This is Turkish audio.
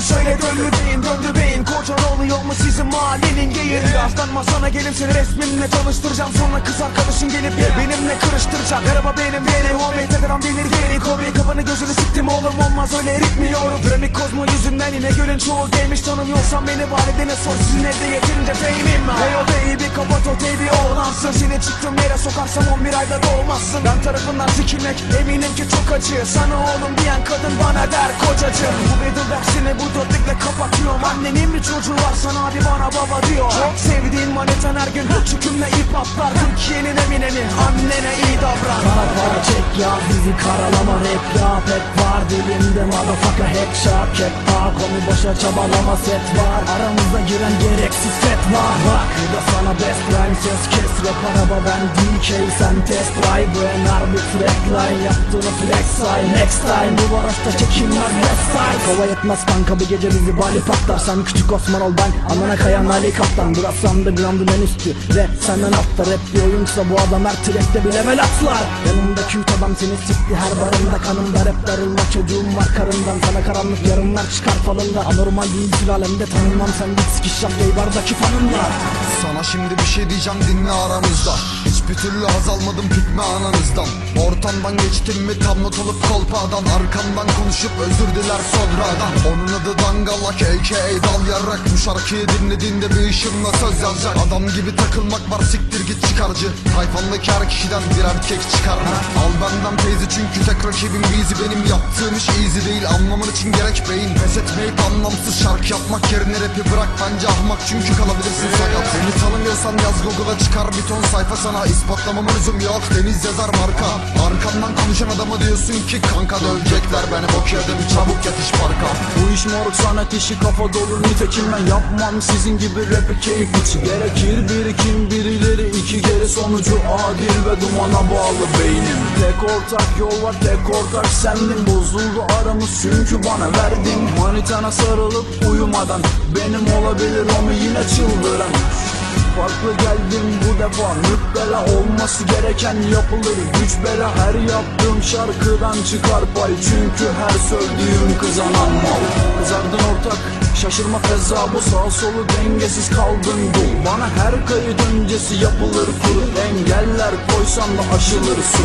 Şöyle döndü beyin döndü beyin. Kocan oluyor mu sizin mahallenin geyin Birazdan masana gelip seni resmimle tanıştıracağım. Sonra kız arkadaşın gelip benimle kırıştıracak. Merhaba benim benim Muhammed Ederam denir beni. Kobe kafanı gözünü siktim oğlum. Olmaz öyle eritmiyorum. Dramik kozmo yüzünden yine gölün çoğu gelmiş Tanımıyorsan beni validene sor. Sizin evde yeterince fame'im Hey o baby kapat o baby oğlansın. Seni çıktığım yere sokarsam 11 ayda doğmazsın. Ben tarafından sikilmek eminim ki çok acı. Sana oğlum diyen kadın bana der kocacığım. Bu battle dersini bu sana abi bana baba diyor. Çok sevdiğin manitan her gün çükümle ip atlar. Türkiye'nin emineni annene iyi davran. Kara para çek ya bizi karalama. Rap yap Hep var dilimde motherfucker headshot Kep daha konu boşa çabalama set var. Aramızda giren gereksiz fet var. Bak bu da sana best rhyme ses kes. Rap araba ben DK sen test. Drive Bu en harbi track line Yaptığını flex say Next time bu barajda çekilmez best side Kova yetmez kanka bir gece bizi bali patlar. Sen küçük Osman ol ben anana kayan Ali Kaptan. Burası underground'un en üstü. Ve senden altta rap bir oyunsa bu adam her trackte bir level atlar. Yanımda cute adam seni sikti her barında Kanımda rap darılma çocuğum var karından Sana karanlık yarınlar çıkar falında. Anormal değil sülalemde tanınmam sen git sikiş yap Bardaki fanınla. Sana şimdi bir şey diyeceğim dinle aramızda. Hiçbir türlü haz almadım pikme ananızdan Ortamdan geçtim mi tam not olup kolpadan. Arkamdan konuşup özür diler sonradan. Onun adı Dangalak aka dal yarrak. Bu şarkıyı dinlediğinde bir ışımla söz yazacak. Adam gibi takılmak var siktir git çıkarcı. Tayfandaki her kişiden bir erkek çıkar? Al benden teyze çünkü tek rakibim bizi Benim yaptığım iş easy değil anlaman için gerek beyin. Pes etmeyip anlamsız şarkı yapmak yerine rapi bırak Bence ahmak. Çünkü kalabilirsin sakat. Beni tanımıyorsan yaz Google'a çıkar bir ton sayfa sana. İspatlamama lüzum yok Deniz yazar marka Arkamdan konuşan adama diyorsun ki kanka dövecekler beni bok yedim çabuk yatış parka. Bu iş moruk sanat işi kafa dolu nitekim ben yapmam. Sizin gibi rap'i keyif için Gerekir. Birikim birileri iki geri sonucu adil ve dumana bağlı beynim. Tek ortak yol var tek ortak sendin Bozuldu aramız çünkü bana verdin. Manitana sarılıp uyumadan Benim olabilir o mu yine çıldıran Farklı geldim bu defa. Müptela olması gereken yapılır. Güç bela her yaptığım şarkıdan çıkar pay. Çünkü her söylediğim kızanan mal. Kızardın ortak şaşırma feza bu. Sağ solu dengesiz kaldın dul Bana her kayıt öncesi yapılır kur Engeller koysan da aşılır su